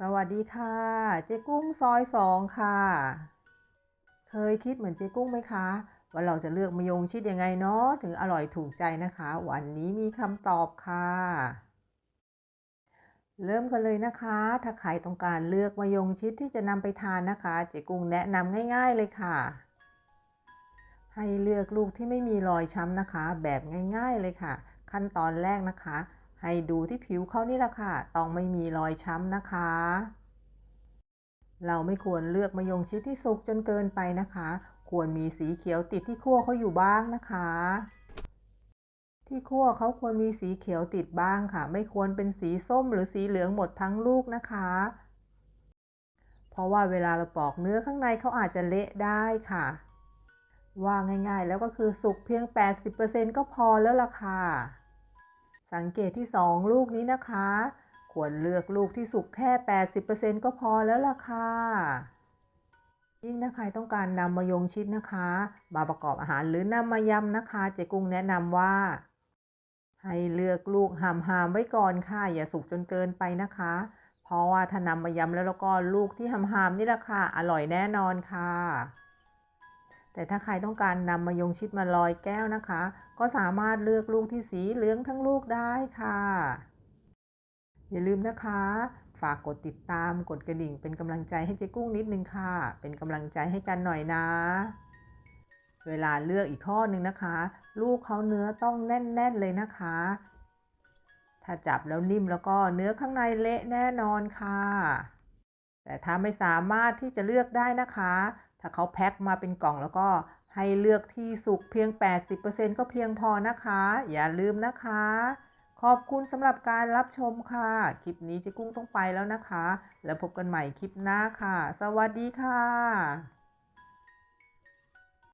สวัสดีค่ะ เจ๊กุ้งซอยสองค่ะ เคยคิดเหมือนเจ๊กุ้งไหมคะว่าเราจะเลือกมะยงชิดยังไงเนาะถึงอร่อยถูกใจนะคะ วันนี้มีคำตอบค่ะ เริ่มกันเลยนะคะ ถ้าใครต้องการเลือกมะยงชิดที่จะนำไปทานนะคะ เจ๊กุ้งแนะนำง่าย ๆเลยค่ะ ให้เลือกลูกที่ไม่มีรอยช้ำนะคะ แบบง่าย ๆเลยค่ะ ขั้นตอนแรกนะคะ ให้ดูที่ผิวเขานี่แหละค่ะ ต้องไม่มีรอยช้ำนะคะ เราไม่ควรเลือกมะยงชิดที่สุกจนเกินไปนะคะ ควรมีสีเขียวติดที่ขั้วเขาอยู่บ้างนะคะ ที่ขั้วเขาควรมีสีเขียวติดบ้างค่ะ ไม่ควรเป็นสีส้มหรือสีเหลืองหมดทั้งลูกนะคะ เพราะว่าเวลาเราปอกเนื้อข้างในเขาอาจจะเละได้ค่ะว่าง่ายๆ แล้วก็คือสุกเพียง 80%ก็พอแล้วล่ะค่ะ สังเกตที่ 2 ลูกนี้นะคะ ควรเลือกลูกที่สุกแค่ 80%ก็พอแล้วล่ะค่ะยิ่งถ้าใครต้องการนำมายงชิดนะคะ มาประกอบอาหารหรือนำมายำนะคะ เจ๊กุ้งแนะนำว่า ให้เลือกลูกหามๆไว้ก่อนค่ะ อย่าสุกจนเกินไปนะคะ เพราะว่าถ้านำมายำแล้วแล้วก็ลูกที่หามๆนี่แหละค่ะ อร่อยแน่นอนค่ะ แต่ถ้าใครต้องการนำมายงชิดมาลอยแก้วนะคะ ก็สามารถเลือกลูกที่สีเหลืองทั้งลูกได้ค่ะ อย่าลืมนะคะ ฝากกดติดตามกดกระดิ่ง เป็นกำลังใจให้เจ๊กุ้งนิดนึงค่ะ เป็นกำลังใจให้กันหน่อยนะ เวลาเลือกอีกข้อหนึ่งนะคะ ลูกเขาเนื้อต้องแน่น ๆ เลยนะคะ ถ้าจับแล้วนิ่มแล้วก็เนื้อข้างในเละแน่นอนค่ะแต่ถ้าไม่สามารถที่จะเลือกได้นะคะ ถ้าเขาแพ็คมาเป็นกล่องแล้วก็ให้เลือกที่สุกเพียง 80%ก็เพียงพอนะคะ อย่าลืมนะคะ ขอบคุณสำหรับการรับชมค่ะ คลิปนี้เจ๊กุ้งต้องไปแล้วนะคะ แล้วพบกันใหม่คลิปหน้าค่ะ สวัสดีค่ะ